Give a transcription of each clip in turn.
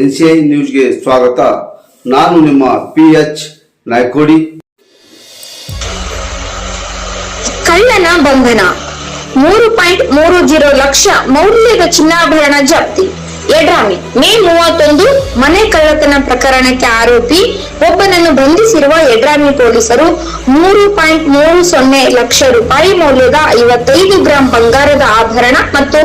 N C I ನ್ಯೂಸ್ಗೆ ಸ್ವಾಗತ. ನಾನು ನಿಮ್ಮ ಪಿ ಎಚ್ ನಾಯ್ಕೋಡಿ. ಕಳ್ಳನ ಬಂಧನ. ಮೂರು ಪಾಯಿಂಟ್ ಮೂರು ಜೀರೋ ಲಕ್ಷ ಮೌಲ್ಯದ ಚಿನ್ನಾಭರಣ ಜಪ್ತಿ. ಎಡ್ರಾಮಿ, ಮೇ ಮೂವತ್ತೊಂದು, ಮನೆ ಕಳ್ಳತನ ಪ್ರಕರಣಕ್ಕೆ ಆರೋಪಿ. ಒಬ್ಬನನ್ನು ಬಂಧಿಸಿರುವ ಎಡ್ರಾಮಿ ಪೊಲೀಸರು ಮೂರು ಪಾಯಿಂಟ್ ಮೂರು ಸೊನ್ನೆ ಲಕ್ಷ ರೂಪಾಯಿ ಮೌಲ್ಯದ ಐವತ್ತೈದು ಗ್ರಾಂ ಬಂಗಾರದ ಆಭರಣ ಮತ್ತು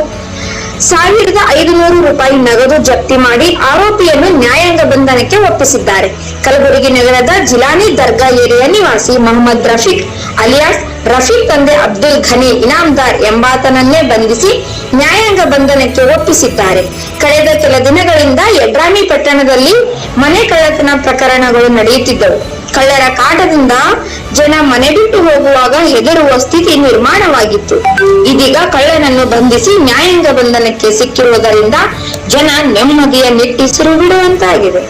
ಸಾವಿರದ ಐದುನೂರು ರೂಪಾಯಿ ನಗದು ಜಪ್ತಿ ಮಾಡಿ ಆರೋಪಿಯನ್ನು ನ್ಯಾಯಾಂಗ ಬಂಧನಕ್ಕೆ ಒಪ್ಪಿಸಿದ್ದಾರೆ. ಕಲಬುರಗಿ ನಗರದ ಜಿಲಾನಿ ದರ್ಗಾ ಏರಿಯಾ ನಿವಾಸಿ ಮೊಹಮ್ಮದ್ ರಫೀಕ್ ಅಲಿಯಾಸ್ ರಫೀಕ್ ತಂದೆ ಅಬ್ದುಲ್ ಘನಿ ಇನಾಮ್ದಾರ್ ಎಂಬಾತನನ್ನೇ ಬಂಧಿಸಿ ನ್ಯಾಯಾಂಗ ಬಂಧನಕ್ಕೆ ಒಪ್ಪಿಸಿದ್ದಾರೆ. ಕಳೆದ ಕೆಲ ದಿನಗಳಿಂದ ಎಬ್ರಾಮಿ ಪಟ್ಟಣದಲ್ಲಿ ಮನೆ ಕಳ್ಳತನ ಪ್ರಕರಣಗಳು ನಡೆಯುತ್ತಿದ್ದವು. ಕಳ್ಳರ ಕಾಟದಿಂದ ಜನ ಮನೆ ಬಿಟ್ಟು ಹೋಗುವಾಗ ಹೆದರುವ ಸ್ಥಿತಿ ನಿರ್ಮಾಣವಾಗಿತ್ತು. ಇದೀಗ ಕಳ್ಳನನ್ನು ಬಂಧಿಸಿ ನ್ಯಾಯಾಂಗ ಬಂಧನಕ್ಕೆ ಸಿಕ್ಕಿರುವುದರಿಂದ ಜನ ನೆಮ್ಮದಿಯ ನಿಟ್ಟಿಸಿರು ಬಿಡುವಂತಾಗಿದೆ